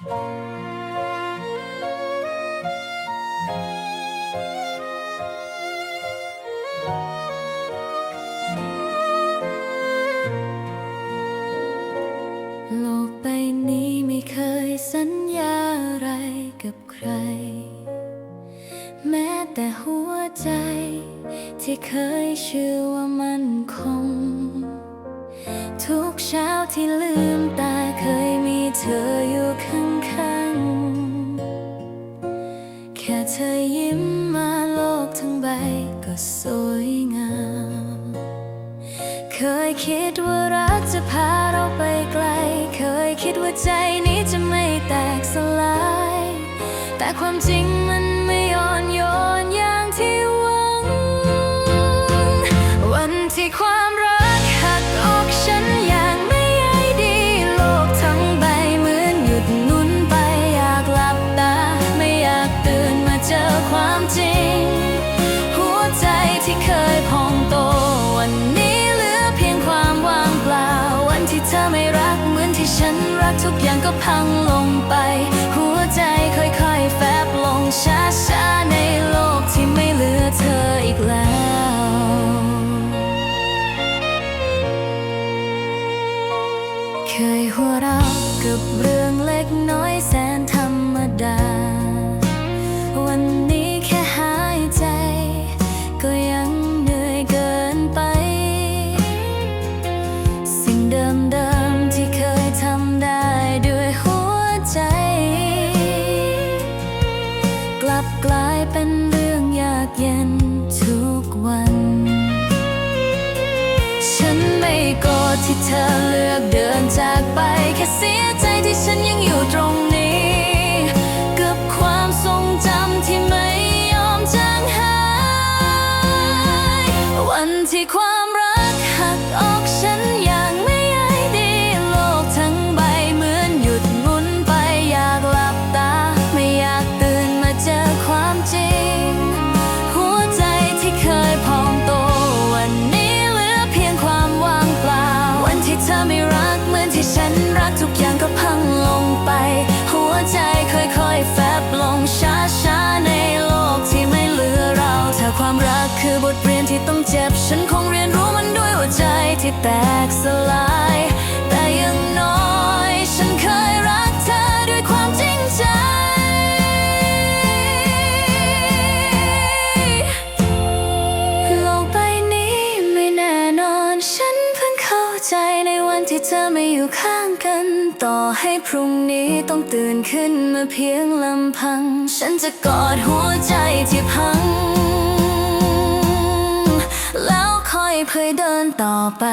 โลกใบนี้ไม่เคยสัญญาอะไรกับใคร แม้แต่หัวใจ ที่เคยเชื่อว่ามันคง ทุกเช้าที่ลืมตาเคยมีเธออยู่ เธอยิ้มมาโลกทั้งใบก็สวยงาม เคยคิดว่ารักจะพาเราไปไกล เคยคิดว่าใจนี้จะไม่แตกสลาย แต่ความจริง ก็พังลงไป หัวใจค่อยๆ แฟบลงช้าๆ ในโลกที่ไม่เหลือเธออีกแล้ว เคยหัวเราะกับเรื่อง ที่เธอเลือกเดินจากไป แค่เสียใจที่ฉันยังอยู่ตรงนี้ กับความทรงจำที่ไม่ยอมจางหาย วันที่ความ ที่ฉันรักทุกอย่างก็พังลงไป หัวใจค่อยๆ แฟบลงช้าๆ ในโลกที่ไม่เหลือเรา ถ้าความรักคือบทเรียนที่ต้องเจ็บ ฉันคงเรียนรู้มันด้วยหัวใจที่แตกสลาย แต่ยังน้อย ฉันเคยรักเธอด้วยความจริงใจ ที่เธอไม่อยู่ข้างกัน ต่อให้พรุ่งนี้ต้องตื่นขึ้นมาเพียงลำพัง ฉันจะกอดหัวใจที่พัง แล้วค่อยเผยเดินต่อไป